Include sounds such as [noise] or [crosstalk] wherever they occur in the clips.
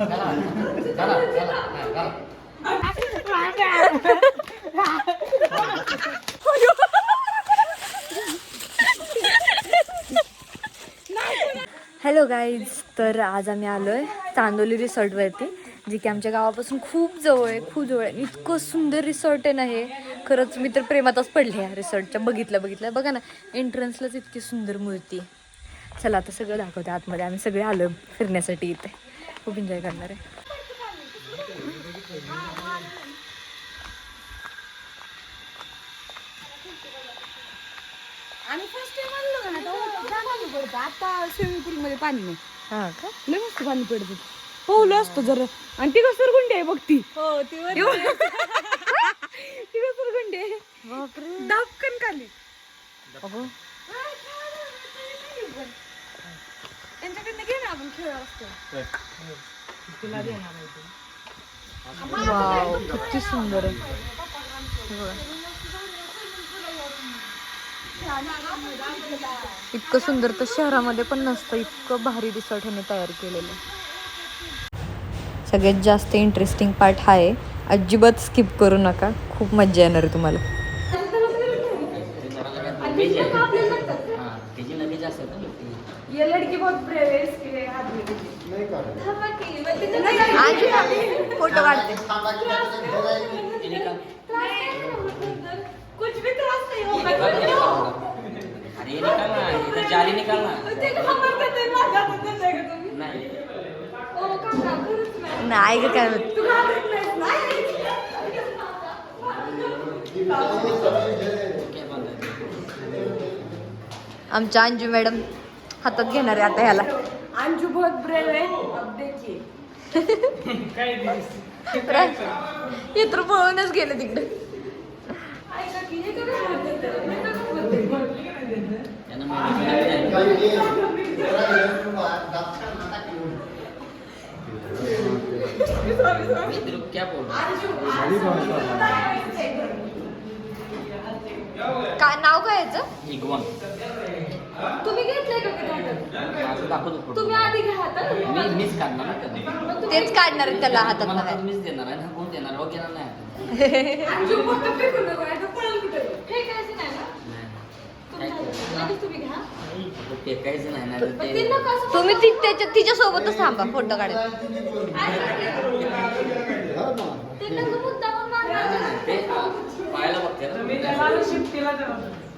Hello guys तर आज आम्ही आलो आहे चांदोली रिसॉर्टवरती जे की आमच्या गावापासून खूप जवळ आहे खूप जवळ आहे. इतकं सुंदर रिसॉर्ट आहे ना हे. खरंच मी तर प्रेमातच पडले या रिसॉर्टच्या बघितलं बघितलं. बघा ना एंट्रन्सलाच इतकी सुंदर मूर्ती. चला आता सगळं दाखवते आतमध्ये. आम्ही सगळे आलो फिरण्यासाठी इथे. खूप एन्जॉय करणार आहे. आम्ही फर्स्ट टाइम आलो का ना तेव्हा छान पाणी पडतं. आता स्विमिंग पूल मध्ये पाणी नाही. हां का? लय मस्त पाणी पडतं. पोहलं असतं जरा. आणि ती कसर गुंडी आहे बघ ती. हो ती [laughs] ती कसर गुंडी आहे. दापकन खाली. त्यांच्याकडनं घे ना आपण खेळ असतो. वाव किती सुंदर आहे. इतकं सुंदर तर शहरामध्ये पण नसतं इतकं भारी रिसॉर्ट ह्याने तयार केलेलं. सगळ्यात जास्त इंटरेस्टिंग पार्ट हा आहे. अजिबात स्किप करू नका. खूप मजा येणार आहे तुम्हाला. ये लड़की बहुत ब्रेव है। इसके लिए हाथ में फोटो काढते कुछ भी त्रास नहीं होगा अरे ये निकालना है इधर जाली निकालना। ते खबर करते माझ्या बद्दल नाही का तुम्ही नाही। ओ काका खरंच नाही नाही ग काय होत. तू घाबरत नाहीस ना क्या बंद है? आमच्या अंजू मॅडम हातात घेणार आहे आता ह्याला. अंजू बहुत ब्रेव है अब देखिए. [laughs] हे तर पळूनच गेले तिकडे. हे क्या नाव काय याचं? हूँ तुम्ही घेतलंय का कधी हातात? असं दाखवतो फोटो तुम्ही आधी घ्या हातात मी मीच काढणार ना त्याला मग तुम्ही- तेच काढणार आहे त्याला हातात मला. तर मीच देणार आहे ना कोण देणार हो घेणार नाही आता. अंजू फक्त फेकून नको नाही तर पळेल कुठे फेकायचं नाही ना नाही तुमच्या? लगेच तुम्ही घ्या आता फेकायचं नाही ना तर पण ते ते नका असं तुम्ही ती त्याच्या तिच्या सोबतच थांबा फोटो काढायला ते नका मुद्दामून मारणार. ते पाहायला बघते ना तुम्ही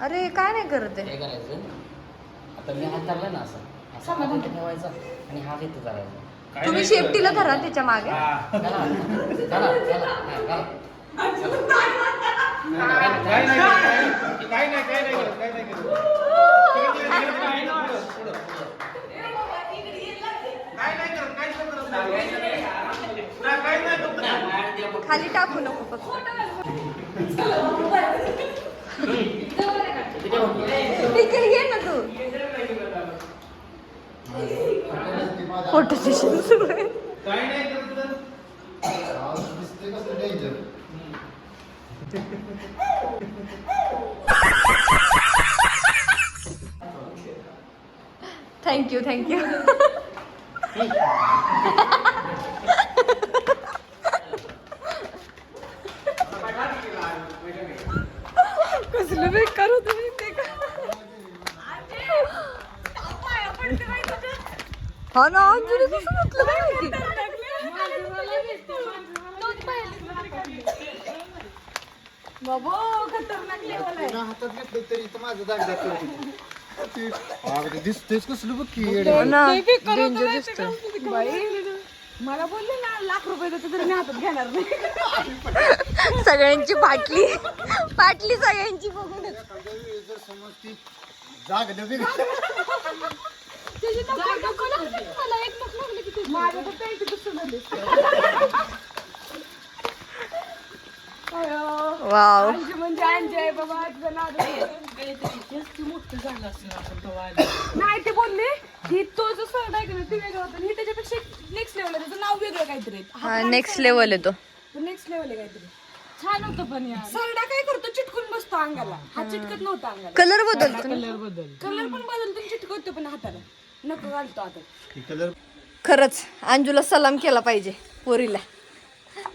अरे काय नाही करत आहे काय करायचं आता मी हात धरला ना असं असं हात इथे ठेवायचा आणि हात इथे धरायचा तुम्ही शेपटीला धरा त्याच्यामागे चला चला चला हा, चला. खाली टाकू नको फक्त. ठीक आहे ये ना तू. फोटो सेशन सुरू आहे थँक्यू थँक्यू कसलं बेकार होतं माहितीये का? पाया पडते बाई तुझ्या. हा ना अंजली कसं म्हटलं काय माहिती बाबो खतरनाक लेवल आहे. हातात घेतलं तरी इथं माझं दाग दाखवत दिसतेच कसलं बघ की ना डेंजर दिसतोय बाई मला बोलले ना लाख रुपये देते तरी मी हातात घेणार नाही. [laughs] सगळ्यांची पाटली पाटली सगळ्यांची बघूनच जर समज ती जागलं बी ते माझ्या तर पॅन्ट दिसून आली. अयो. वाव अंजी म्हणजे आहे बाबा आहे. नाही ते बोलले ही तो जो शर्ट आहे का ते वेगळं होतं हे त्याच्यापेक्षा नेक्स्ट लेवल आहे त्याचं नाव वेगळं काहीतरी नेक्स्ट लेवल येतो नेक्स्ट लेवल आहे काहीतरी छान होतं पण यार. सरडा काय करतो? चिटकून बसतो अंगाला. हा चिटकत नव्हता अंगाला. कलर बदलतो ना. कलर पण बदलतो चिटकवतो पण हाताला. नको घालतो आता. कलर खरंच अंजूला सलाम केला पाहिजे पोरीला.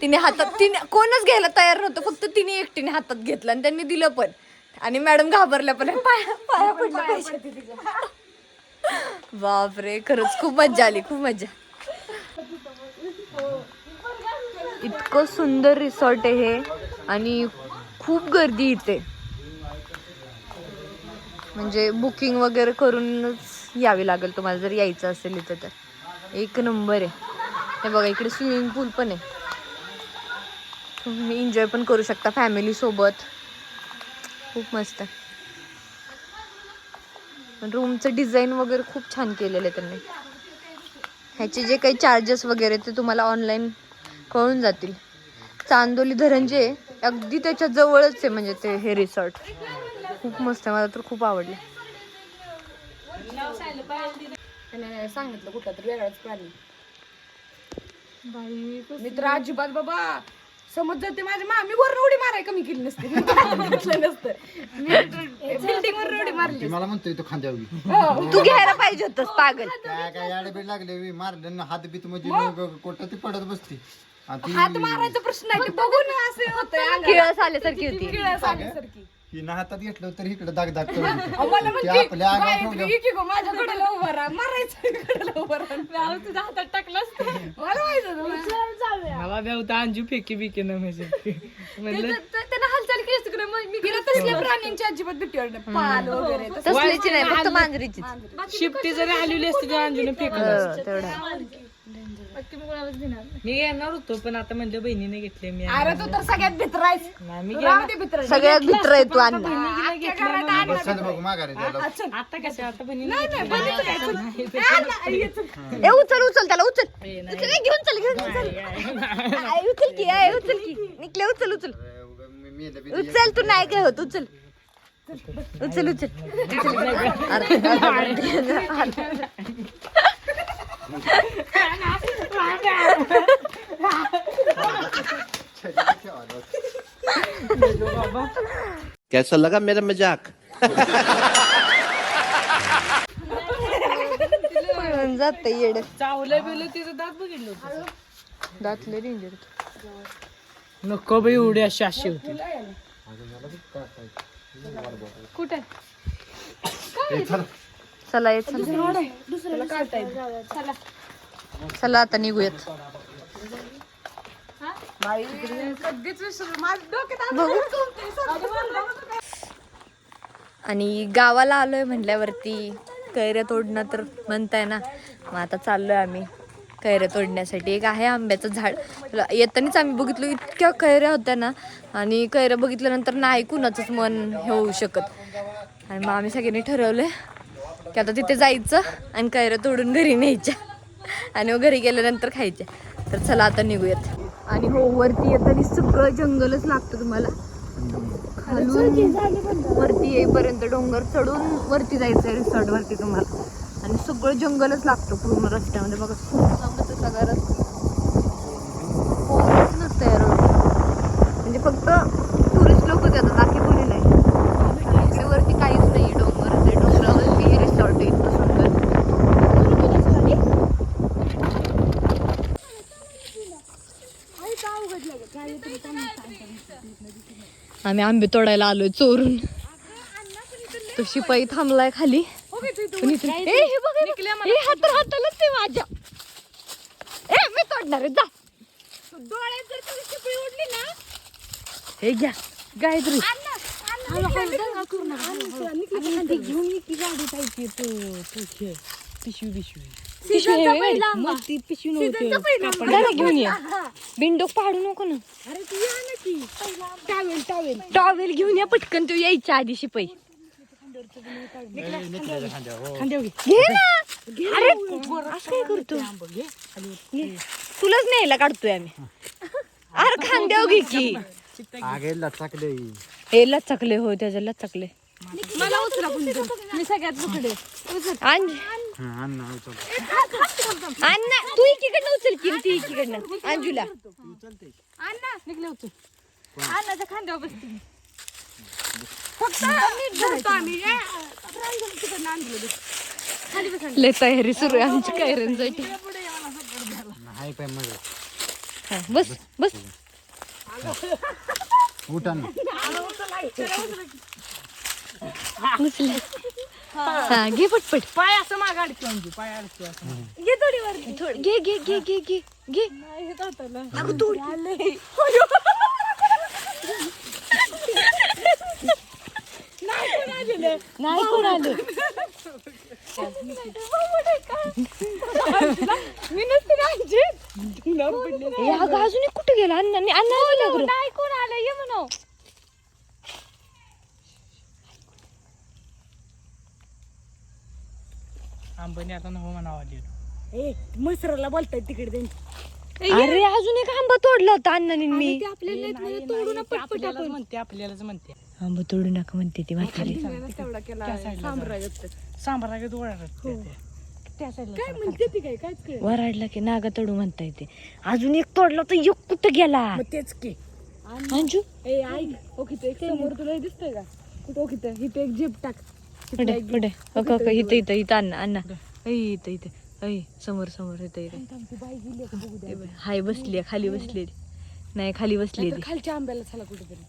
तिने हातात तिने कोणच घ्यायला तयार नव्हतं फक्त तिने एकटीने हातात घेतलं आणि त्यांनी दिलं पण. आणि मॅडम घाबरल्या पण. पाया पाहिजे बापरे खरंच खूप मज्जा आली खूप मज्जा. इतकं सुंदर रिसॉर्ट आहे हे आणि खूप गर्दी इथे. म्हणजे बुकिंग वगैरे करूनच यावी लागेल तुम्हाला जर यायचं असेल इथं तर. एक नंबर आहे. हे बघा इकडे स्विमिंग पूल पण आहे. तुम्ही एन्जॉय पण करू शकता फॅमिलीसोबत खूप मस्त आहे. रूमचं डिझाईन वगैरे खूप छान केलेलं आहे त्यांनी. ह्याचे जे काही चार्जेस वगैरे ते तुम्हाला ऑनलाईन कळून जातील. चांदोली धरण जे अगदी त्याच्या जवळच आहे म्हणजे ते हे रिसॉर्ट खूप मस्त आहे मला तर खूप आवडलं. सांगितलं कुठला तर वेगळाच प्राणी तर अजिबात बाबा समज जर ते माझ्या मामी वर उडी माराय कमी केली नसते. बिल्डिंग वर उडी मारली मला म्हणतोय तो खांद्यावी तू घ्यायला पाहिजे होतस पागल. काय काय याडबीड लागले बी, मारलं ना हात बीत म्हणजे कोटा ती पडत बसती. हात मारायचा प्रश्न आहे ते बघून असं होतंय किळस आल्यासारखी होती. किळस आल्यासारखी. हिनं हातात घेतलं तर इकडे दाग दाग करून देते. अहो, मला ते म्हणते, आपल्या आगाव गायत्री, ठेवलं ये की गं, माझ्या कडेला उभा राहा. मारायचं कडेला उभा राहा. तुझ्या हातात टाकलास मला माहीत होतं मला. अंजू फेकी बिकी ना म्हणजे. म्हणलं त्यांना हालचाल केली तिकडे मी तिला तसल्या प्राण्यांची अजिबात भीती वाटत पाल वगैरे तसं. तसलीची नाही फक्त मांजरीची. शिफ्टी जरी आलेली असते तर अंजूने फेकलं तेवढा. मी येणार होतो पण आता म्हणलं बहिणीने घेतले मी अरे तू तर सगळ्यात भित्रायस नाही, मी राहू दे भित्र. सगळ्यात भित्र आहे तू अण्णा. चल बघू माघारी द्यायला आता कसं आता बहिणी नाही नाही बहिणीचं काय चल. ए, अण्णा, ये चल. ए उचल उचल त्याला उचल. उचल ए, घेऊन चल घेऊन चल. आय, उचल की आय, उचल की. निकले उचल उचल. मी- मी उचल तू नाही काय होत उचल. उचल उचल. उचल. [laughs] कैसा लगा मेरा मज़ाक? पळून जात येड चावलं बिवलं तिचं दात बघितलं होतं. दातले डेंजर नको बाई उडी अशी अशी होती ए, चल. चला येत चला दुसऱ्याला काढता येईल. चला. आता निघूयात. आणि गावाला आलोय म्हटल्यावरती कैऱ्या तोडणं तर म्हणताय ना. मग आता चाललोय आम्ही कैऱ्या तोडण्यासाठी. एक आहे आंब्याचं झाड. येतानाच आम्ही बघितलो इतक्या कैऱ्या होत्या ना. आणि कैऱ्या बघितल्यानंतर नाही कुणाचंच मन हे होऊ शकत. आणि मग आम्ही सगळ्यांनी ठरवलंय की आता तिथे जायचं आणि कैऱ्या तोडून घरी न्यायच्या. आणि मग घरी गेल्यानंतर खायच्या तर चला आता निघूयात. आणि हो वरती येताना सगळं जंगलच लागतं तुम्हाला. खालून वरती येईपर्यंत डोंगर चढून वरती जायचं रिसॉर्ट वरती तुम्हाला. आणि सगळं जंगलच लागतं पूर्ण रस्त्यामध्ये बघा. खूप सगळा रस्ता. कोणच नसतं या रोड म्हणजे फक्त टुरिस्ट लोक जातात बाकी कोणी नाही इकडे वरती काहीच नाही डोंगर ते डोंगरावरती रिसॉर्ट आहे इतकं सुंदर आम्ही आंबे तोडायला आलोय चोरून. तो शिपाई थांबलाय खाली. पण इथे- ए, हे बघ, बघ. हात हातालाच ते माझ्या. ए मी तोडणार आहे जा. डोळ्यात जर कधी शिपळी उडली ना हे घ्या गायत्री पिशवी पिशवी. पिशवी आहे व्हय? मग ती पिशवी नव्हती. जरा घेऊन ये. बिंडोक पाडू नको ना. अरे ती या ना की. टावेल टावेल टॉवेल घेऊन या पटकन तू यायच्या आधी शिपाई. खांद्यावर घे. घे ना. अरे तू ये. तुलाच न्यायला काढतोय आम्ही. अरे खांद्याव घे की. आगे लचकले. हे लचकले हो त्याच्या लचकले. मला मी सगळ्यात पुढे अंज अण्णा तू एकीकडनं उचल की ती एकीकडनं. अंजुला. अण्णा. निघले होते अण्णाच्या खांद्यावर बसते मी. फक्त नीट धरतो आम्ही. ए, रांजण तिकडनं आणलं बघ. खाली बस. अण्णा. लय तयारी सुरू आहे आमची कायऱ्यांसाठी नाही पाय मग? हा, बस बस. उठा ना उचल हा घे पटपट. पाय असं माग अडकतो आमची पाय असं. घे थोडी. घे घे घे घे घे घे. अगं थोडी नाही कोण आलं? मी नसते अगं अजून कुठे गेला? अण्णा अण्णा हो, नाही कोण आलं? ये म्हणू. आंबानी आता नको म्हणावं आली ए मसराला बोलताय तिकडे अरे अजून एक आंबा तोडला होता अण्णाने मी. ते आपल्याला येत नाही, तोडू ना पटपट आपल्यालाच म्हणते आपल्यालाच म्हणते. आंबा तोडू नका म्हणते ती म्हातारी. तेवढा केला साम्राज्यात. सांबारागत ओळखत त्या साईडला काय म्हणते ती काय कायच कळलं वराडला की नागा तोडू म्हणता येते अजून एक तोडला तर एक कुठं गेला? मग तेच की. अंजू? ए ऐक. ओके एक समोर तुला हे दिसतंय का? कुठं? ओके इथे एक झेप टाक. ओके ओके इथं इथं इथं अण्णा अण्णा ऐ इथं इथं. ऐ समोर समोर इथं इथं. हाय बसली खाली बसली नाही खाली बसली खालच्या आंब्याला झाला कुठेतरी.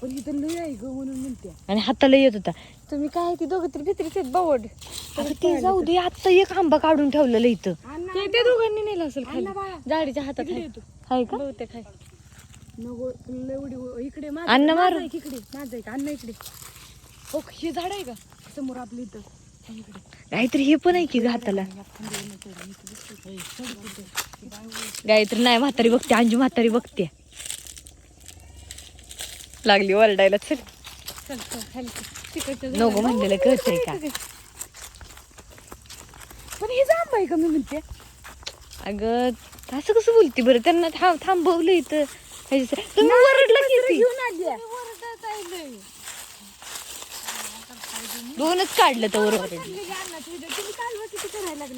पण इथं लय आहे ग म्हणून म्हणते. आणि हाताला येत होता. तुम्ही काय ती दोघं तरी भित्रीच आहेत बावड ते जाऊ दे आता एक आंबा काढून ठेवलेलं इथं. ते दोघांनी नेलं असेल खाली. जाडीच्या हातात इकडे हाय का? बहुतेक नको उडी इकडे माझं अन्न मार. इकडे माझं आहे का अन्न इकडे ओ हे झाड आहे का? समोर इथं. हे काहीतरी हे पण आहे की ग हाताला गायत्री नाही म्हातारी बघते अंजू म्हातारी बघते. लागली ओरडायला चल. नको म्हणलेलं कळतंय का? पण हे जांब आहे का मी म्हणते? अगं असं कसं बोलती बरं? त्यांना थांब थांबवलं इथं. तुम्ही घेऊन आली दोनच काढलं तर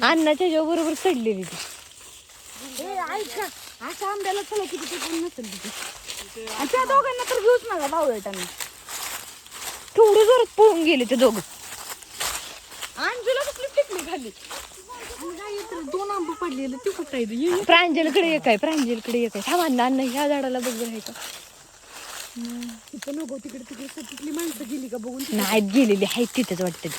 अन्नाच्या ह्याच्या बरोबर चढलेली ती. ऐका अशा आंब्याला चला किती ते पण नसेल तिथे. आणि त्या दोघांना तर घेऊच नका बावळटांना थोडं जोरात पळून गेले ते दोघं. अंजूला कसली टिकली खाली? दोन आंबे पडलेले ते कुठं प्रांजलकडे एक आहे प्रांजलकडे एक आहे. थांब अण्णा अण्णा ह्या झाडाला बघ आहे का तिथं नको तिकडे तिकडे तिथली माणसं गेली का बघून नाहीत गेलेली आहेत तिथेच वाटतं.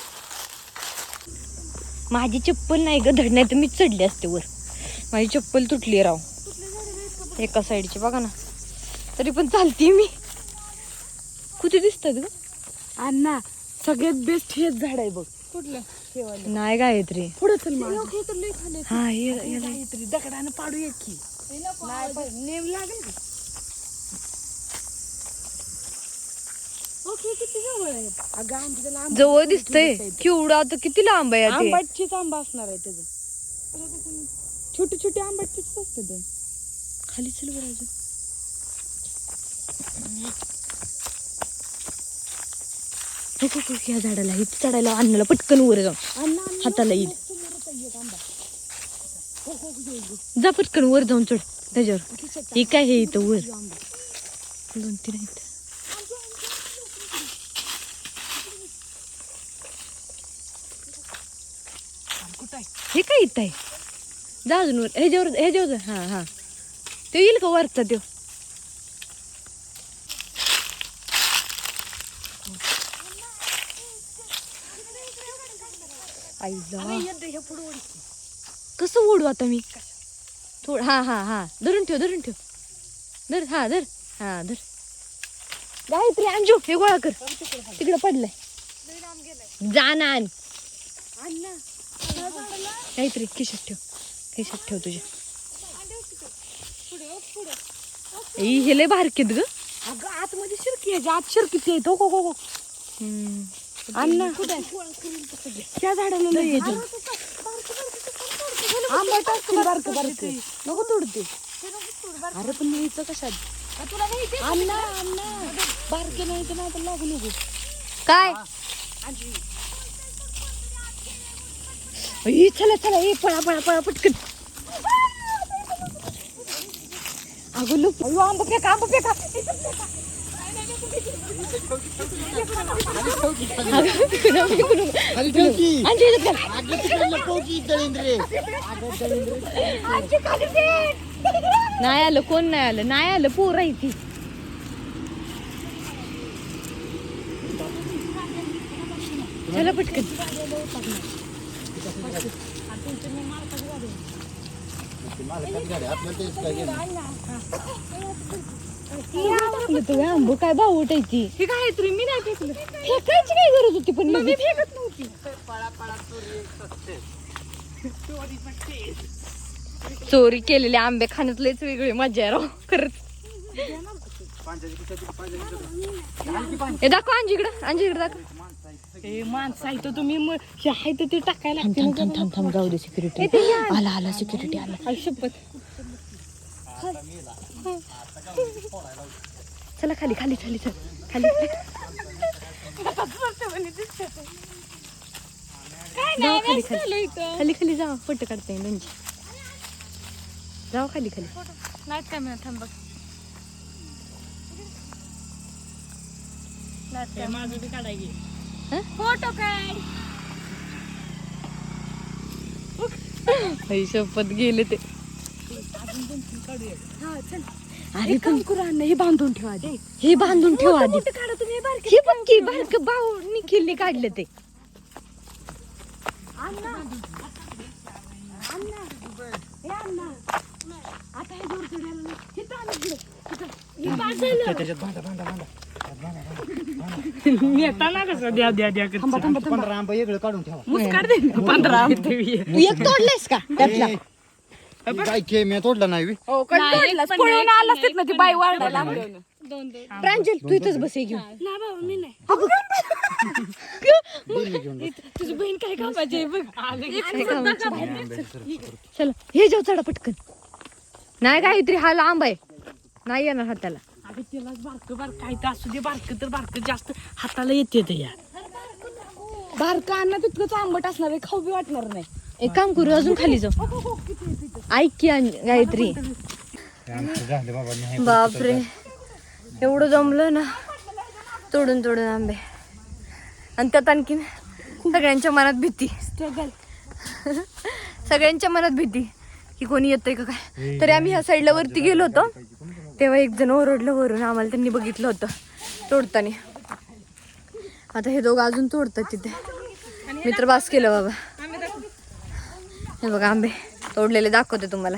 माझी चप्पल नाही ग धड नाही तर मी चढले असते वर. माझी चप्पल तुटली राव. एका साईडची बघा ना. तरी पण चालते मी. कुठे दिसतात ग? अण्णा सगळ्यात बेस्ट हेच झाड आहे बघ. कुठलं? नाही गायत्री. पुढे चल हा हे काहीतरी दगडानं पाडूया की. नाही पण नेम लागेल किती जवळ आहे? अगं आमच्या जवळ दिसतंय. आता किती लांब आहे ते? आंबाटचीच आंबा असणार आहे त्याचं. छोटे छोटे आंबाटचीच असते ते. खाली चल बरं अजून. ह्या झाडाला इथं चढायला अन्नाला पटकन वर जाऊन. हाताला येईल. हो हो हो. जा पटकन वर जाऊन चढ. त्याच्यावर. हे काय हे इथं वर? दोन तीन आहेत. हे काय इथं आहे? जा अजून वर. ह्याच्यावर ह्याच्यावर. हा हा तो येईल का वरचा तो कसं ओढू आता मी? थोड हा हा हा. धरून ठेव धरून ठेव. धर हा धर. हा धर. गायत्री अंजू हे गोळा कर. तिकडं पडलंय. जाणार गायत्री खिशात ठेव. खिशात ठेव तुझ्या. हे लय बारकेत ग. अगं आतमध्ये शिरकी आहे आत शिरकीची आहे. हो हो हो. अण्णा त्या झाडाला लय येतो आंबट असतं बारकं बारकं. नको तोडते. अरे पण न्यायचं कशात? तुला अन्ना बारके नाही तर नाही लागू नको. काय? ई, चला चला ए पळा पळा पळा पटकन. अगं लुक अयो, आंबा फेका आंबा फेका. नाही आलं कोण नाही आलं? नाही आलं पोर आहे ती. चला पटकन. आंबो काय भाव उठायची हे काय तरी? मी नाही फेकलं. फेकायची काय गरज होती पण मी फेकत नव्हती. चोरी केलेले आंबे खाण्यात लयच वेगळी मजा आहे राव खरंच. हे दाखव अंजी इकडं अंजी इकडं दाखव. ए माणसं आहे तर तुम्ही म- हे आहे तर ते टाकायला थांब थांब थांब थांब थांब जाऊ दे सिक्युरिटी आला आला सिक्युरिटी आला. शपथ. चला खाली खाली खाली चल. खाली. जाऊ खाली खाली. खाली खाली जाऊ फोटो काढता येईल म्हणजे जाऊ खाली खाली. नाहीत काय म्हणत थांब बघ. माझं बी काढायची फोटो आई शपथ गेले ते. अरे पण हे बांधून ठेवा आधी. हे बांधून ठेवा आधी. काढा तुम्ही बारके हे बघ की बारक भाऊ निखिलने काढले ते. आता हे जोर जोर नेताना कसं द्या द्या द्या करत. पंधरा आंबा वेगळं काढून ठेवा. मुस्काड दे पंधरा तू एक तोडलेस का त्यातला? ही काय के मी तोडला नाही बी. हो, पण तोडलास. पळून आलास तिथनं ती बाई वाढायला लागली. प्रांजल तू इथंच बसे घेऊन. नाही बाबा मी नाही. दिल्ली घेऊन जा. तुझी बहीण काय कामाची आहे बघ. काय कामाची? चला हे जाऊ चढा पटकन. नाही काहीतरी हा लांब आहे. नाही येणार हाताला. अगं त्याला बारकं बारकं आहे तर असू दे बारकं तर बारकं जास्त हाताला येते ते या. बारका अन्न तितकंच आंबट असणार आहे खाऊ बी वाटणार नाही. एक काम करू अजून खाली जाऊ. ऐक की अंज- गायत्री. आमचं झालं बाबा नाही बापरे. एवढं जमलं ना? तोडून तोडून आंबे. आणि त्यात आणखीन सगळ्यांच्या मनात भीती. स्ट्रगल सगळ्यांच्या मनात भीती की कोणी येतंय का काय? तरी आम्ही ह्या साईडला वरती गेलो होतो. तेव्हा एक जण ओरडलं वरून आम्हाला त्यांनी बघितलं होतं तोडताना. आता हे दोघं अजून तोडतात तिथे. मी तर बास केलं बाबा. हे बघा आंबे तोडलेले दाखवते तुम्हाला.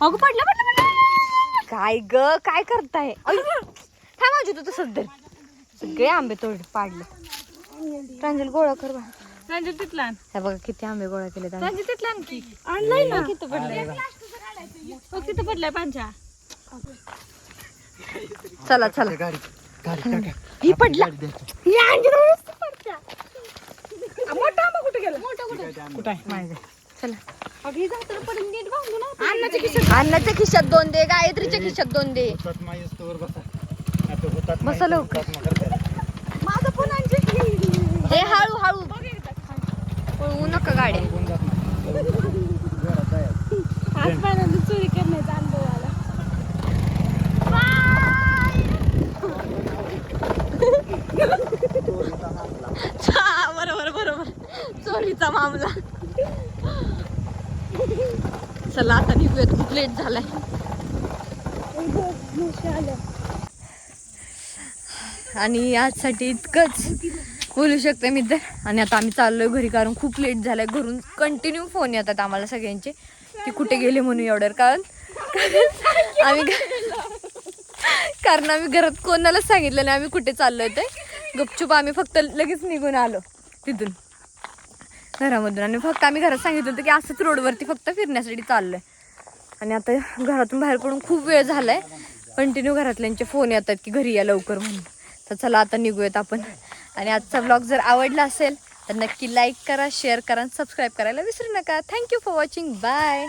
अगं पडलं पडलं काय ग काय करताय? थांबायचे तू तसंच धर. सगळे आंबे तोड पाडले. प्रांजल गोळा कर बा. म्हणजे तिथला. हे बघा किती आंबे गोळा केले म्हणजे तिथला आणखी आणलाय ना. किती पडलाय किती पडलाय चला चला. गाडी गाडी टाका. ही पडला. गाडी द्या. मोठा आंबा कुठे गेला? मोठा कुठे कुठं आहे? माहिती चला. अगं जातं पडून नीट बांधून अन्नाच्या खिशात अन्नाच्या खिशात दोन दे गायत्रीच्या खिशात दोन दे. मायस्तवर बसा. आता हुतात्मा बसा लवकर. माझं पण आणखी हे हळू हळू पळवू नका गाड्या. कोण जात नाही. जोरात जायचं. आज पहिल्यांदा चोरी करण्याचा अनुभव आला हा, बरोबर बरोबर चोरीचा मामला. चला आता निघूयात. खूप लेट झालाय. आणि आजसाठी इतकंच बोलू शकते मी तर. आणि आता आम्ही चाललोय घरी कारण खूप लेट झालाय. घरून कंटिन्यू फोन येतात आम्हाला सगळ्यांचे. की कुठे गेले म्हणून एवढं? कारण आम्ही कारण आम्ही घरात कोणालाच सांगितलं नाही आम्ही कुठे चाललोय ते. गपचूप आम्ही फक्त लगेच निघून आलो तिथून. घरामधून. आणि फक्त आम्ही घरात सांगितलं होतं की असंच रोडवरती फक्त फिरण्यासाठी चाललोय. आणि आता घरातून बाहेर पडून खूप वेळ झालाय. कंटिन्यू घरातल्यांचे फोन येतात की घरी या लवकर म्हणून. तर चला आता निघूयात आपण. आणि आजचा ब्लॉग जर आवडला असेल तर नक्की लाईक करा शेअर करा आणि सबस्क्राईब करायला विसरू नका. Thank you for watching bye